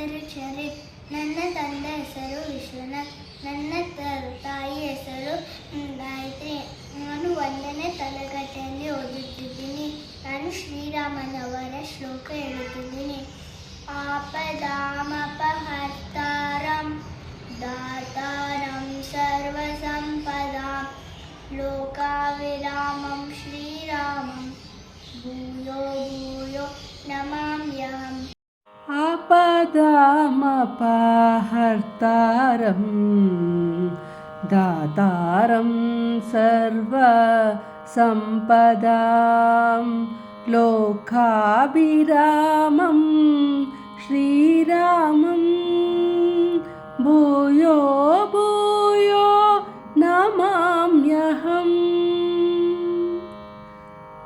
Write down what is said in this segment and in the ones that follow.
ಹೆಸರು ಚರಿತ್ ನನ್ನ ತಂದೆ ಹೆಸರು ವಿಶ್ವನಾಥ್ ನನ್ನ ತ- ತಾಯಿ ಹೆಸರು ಮ್, ಗಾಯತ್ರಿ ನಾನು ಒಂದನೇ ತರಗತಿಯಲ್ಲಿ ಓದುತ್ತಿದ್ದೀನಿ ನಾನು ಶ್ರೀರಾಮನವರ ಶ್ಲೋಕ ಹೇಳುತ್ತಿದ್ದೀನಿ ಆಪದಾಮಪಹರ್ತಾರಂ ದಾತಾರಂ ಸರ್ವಸಂಪದಾಂ ಲೋಕಾವಿರಾಮಂ ಶ್ರೀರಾಮಂ ಭೂಯೋ ಭೂಯೋ ನಮಾಮ್ಯಹಂ आपदामपहर्तारं दातारं सर्वसम्पदां लोकाभिरामं श्रीरामं भूयो भूयो नमाम्यहम्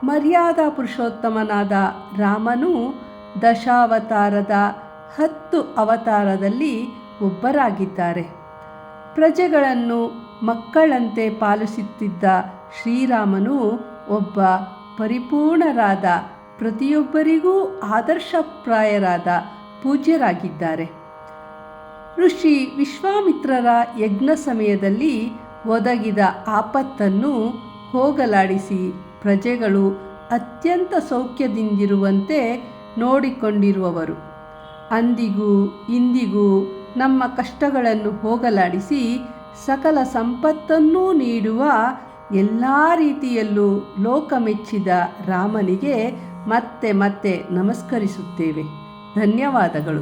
ಮರ್ಯಾದಾ ಪುರುಷೋತ್ತಮನಾದ ರಾಮನು ದಶಾವತಾರದ ಹತ್ತು ಅವತಾರದಲ್ಲಿ ಒಬ್ಬರಾಗಿದ್ದಾರೆ. ಪ್ರಜೆಗಳನ್ನು ಮಕ್ಕಳಂತೆ ಪಾಲಿಸುತ್ತಿದ್ದ ಶ್ರೀರಾಮನು ಒಬ್ಬ ಪರಿಪೂರ್ಣರಾದ, ಪ್ರತಿಯೊಬ್ಬರಿಗೂ ಆದರ್ಶಪ್ರಾಯರಾದ ಪೂಜ್ಯರಾಗಿದ್ದಾರೆ. ಋಷಿ ವಿಶ್ವಾಮಿತ್ರರ ಯಜ್ಞ ಸಮಯದಲ್ಲಿ ಒದಗಿದ ಆಪತ್ತನ್ನು ಹೋಗಲಾಡಿಸಿ ಪ್ರಜೆಗಳು ಅತ್ಯಂತ ಸೌಖ್ಯದಿಂದಿರುವಂತೆ ನೋಡಿಕೊಂಡಿರುವವರು. ಅಂದಿಗೂ ಇಂದಿಗೂ ನಮ್ಮ ಕಷ್ಟಗಳನ್ನು ಹೋಗಲಾಡಿಸಿ ಸಕಲ ಸಂಪತ್ತನ್ನೂ ನೀಡುವ ಎಲ್ಲ ರೀತಿಯಲ್ಲೂ ಲೋಕಮೆಚ್ಚಿದ ರಾಮನಿಗೆ ಮತ್ತೆ ಮತ್ತೆ ನಮಸ್ಕರಿಸುತ್ತೇವೆ. ಧನ್ಯವಾದಗಳು.